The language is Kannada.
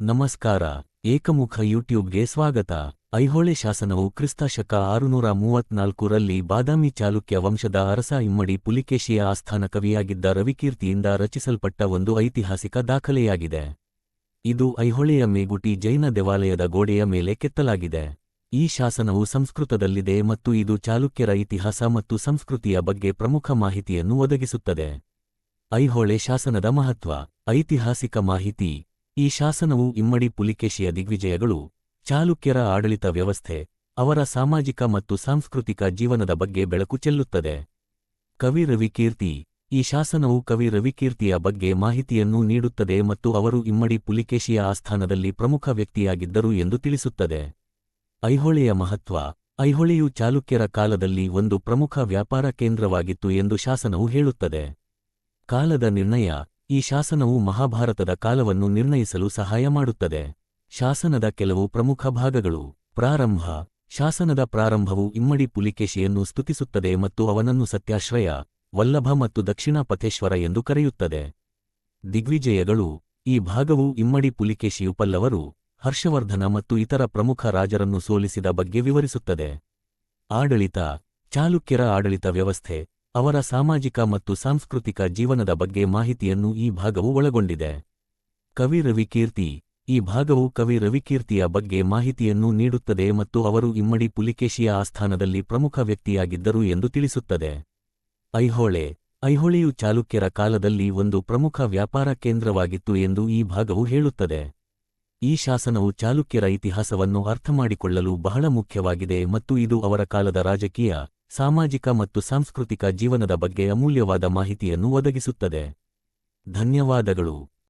ನಮಸ್ಕಾರ, ಏಕಮುಖ ಯೂಟ್ಯೂಬ್ಗೆ ಸ್ವಾಗತ. ಐಹೊಳೆ ಶಾಸನವು ಕ್ರಿಸ್ತಶಕ ಆರುನೂರ ಮೂವತ್ನಾಲ್ಕರಲ್ಲಿ ಬಾದಾಮಿ ಚಾಲುಕ್ಯ ವಂಶದ ಅರಸ ಇಮ್ಮಡಿ ಪುಲಿಕೇಶಿಯ ಆಸ್ಥಾನ ಕವಿಯಾಗಿದ್ದ ರವಿಕೀರ್ತಿಯಿಂದ ರಚಿಸಲ್ಪಟ್ಟ ಒಂದು ಐತಿಹಾಸಿಕ ದಾಖಲೆಯಾಗಿದೆ. ಇದು ಐಹೊಳೆಯ ಮೇಗುಟಿ ಜೈನ ದೇವಾಲಯದ ಗೋಡೆಯ ಮೇಲೆ ಕೆತ್ತಲಾಗಿದೆ. ಈ ಶಾಸನವು ಸಂಸ್ಕೃತದಲ್ಲಿದೆ ಮತ್ತು ಇದು ಚಾಲುಕ್ಯರ ಇತಿಹಾಸ ಮತ್ತು ಸಂಸ್ಕೃತಿಯ ಬಗ್ಗೆ ಪ್ರಮುಖ ಮಾಹಿತಿಯನ್ನು ಒದಗಿಸುತ್ತದೆ. ಐಹೊಳೆ ಶಾಸನದ ಮಹತ್ವ, ಐತಿಹಾಸಿಕ ಮಾಹಿತಿ ಈ ಶಾಸನವು ಇಮ್ಮಡಿ ಪುಲಿಕೇಶಿಯ ದಿಗ್ವಿಜಯಗಳು, ಚಾಲುಕ್ಯರ ಆಡಳಿತ ವ್ಯವಸ್ಥೆ, ಅವರ ಸಾಮಾಜಿಕ ಮತ್ತು ಸಾಂಸ್ಕೃತಿಕ ಜೀವನದ ಬಗ್ಗೆ ಬೆಳಕು ಚೆಲ್ಲುತ್ತದೆ. ಕವಿ ರವಿಕೀರ್ತಿ, ಈ ಶಾಸನವು ಕವಿ ರವಿಕೀರ್ತಿಯ ಬಗ್ಗೆ ಮಾಹಿತಿಯನ್ನು ನೀಡುತ್ತದೆ ಮತ್ತು ಅವರು ಇಮ್ಮಡಿ ಪುಲಿಕೇಶಿಯ ಆಸ್ಥಾನದಲ್ಲಿ ಪ್ರಮುಖ ವ್ಯಕ್ತಿಯಾಗಿದ್ದರು ಎಂದು ತಿಳಿಸುತ್ತದೆ. ಐಹೊಳೆಯ ಮಹತ್ವ, ಐಹೊಳೆಯು ಚಾಲುಕ್ಯರ ಕಾಲದಲ್ಲಿ ಒಂದು ಪ್ರಮುಖ ವ್ಯಾಪಾರ ಕೇಂದ್ರವಾಗಿತ್ತು ಎಂದು ಶಾಸನವು ಹೇಳುತ್ತದೆ. ಕಾಲದ ನಿರ್ಣಯ ಈ ಶಾಸನವು ಮಹಾಭಾರತದ ಕಾಲವನ್ನು ನಿರ್ಣಯಿಸಲು ಸಹಾಯ ಮಾಡುತ್ತದೆ. ಶಾಸನದ ಕೆಲವು ಪ್ರಮುಖ ಭಾಗಗಳು. ಪ್ರಾರಂಭ. ಶಾಸನದ ಪ್ರಾರಂಭವು ಇಮ್ಮಡಿ ಪುಲಿಕೇಶಿಯನ್ನು ಸ್ತುತಿಸುತ್ತದೆ ಮತ್ತು ಅವನನ್ನು ಸತ್ಯಾಶ್ರಯ, ವಲ್ಲಭ ಮತ್ತು ದಕ್ಷಿಣ ಪಥೇಶ್ವರ ಎಂದು ಕರೆಯುತ್ತದೆ. ದಿಗ್ವಿಜಯಗಳು. ಈ ಭಾಗವು ಇಮ್ಮಡಿ ಪುಲಿಕೇಶಿಯು ಪಲ್ಲವರು ಹರ್ಷವರ್ಧನ ಮತ್ತು ಇತರ ಪ್ರಮುಖ ರಾಜರನ್ನು ಸೋಲಿಸಿದ ಬಗ್ಗೆ ವಿವರಿಸುತ್ತದೆ. ಆಡಳಿತ. ಚಾಲುಕ್ಯರ ಆಡಳಿತ ವ್ಯವಸ್ಥೆ. ಅವರ ಸಾಮಾಜಿಕ ಮತ್ತು ಸಾಂಸ್ಕೃತಿಕ ಜೀವನದ ಬಗ್ಗೆ ಮಾಹಿತಿಯನ್ನು ಈ ಭಾಗವು ಒಳಗೊಂಡಿದೆ. ಕವಿ ರವಿಕೀರ್ತಿ, ಈ ಭಾಗವು ಕವಿ ರವಿಕೀರ್ತಿಯ ಬಗ್ಗೆ ಮಾಹಿತಿಯನ್ನು ನೀಡುತ್ತದೆ ಮತ್ತು ಅವರು ಇಮ್ಮಡಿ ಪುಲಿಕೇಶಿಯ ಆಸ್ಥಾನದಲ್ಲಿ ಪ್ರಮುಖ ವ್ಯಕ್ತಿಯಾಗಿದ್ದರು ಎಂದು ತಿಳಿಸುತ್ತದೆ. ಐಹೊಳೆ, ಐಹೊಳೆಯು ಚಾಲುಕ್ಯರ ಕಾಲದಲ್ಲಿ ಒಂದು ಪ್ರಮುಖ ವ್ಯಾಪಾರ ಕೇಂದ್ರವಾಗಿತ್ತು ಎಂದು ಈ ಭಾಗವು ಹೇಳುತ್ತದೆ. ಈ ಶಾಸನವು ಚಾಲುಕ್ಯರ ಇತಿಹಾಸವನ್ನು ಅರ್ಥಮಾಡಿಕೊಳ್ಳಲು ಬಹಳ ಮುಖ್ಯವಾಗಿದೆ ಮತ್ತು ಇದು ಅವರ ಕಾಲದ ರಾಜಕೀಯ ಸಾಮಾಜಿಕ ಮತ್ತು ಸಾಂಸ್ಕೃತಿಕ ಜೀವನದ ಬಗ್ಗೆ ಅಮೂಲ್ಯವಾದ ಮಾಹಿತಿಯನ್ನು ಒದಗಿಸುತ್ತದೆ. ಧನ್ಯವಾದಗಳು.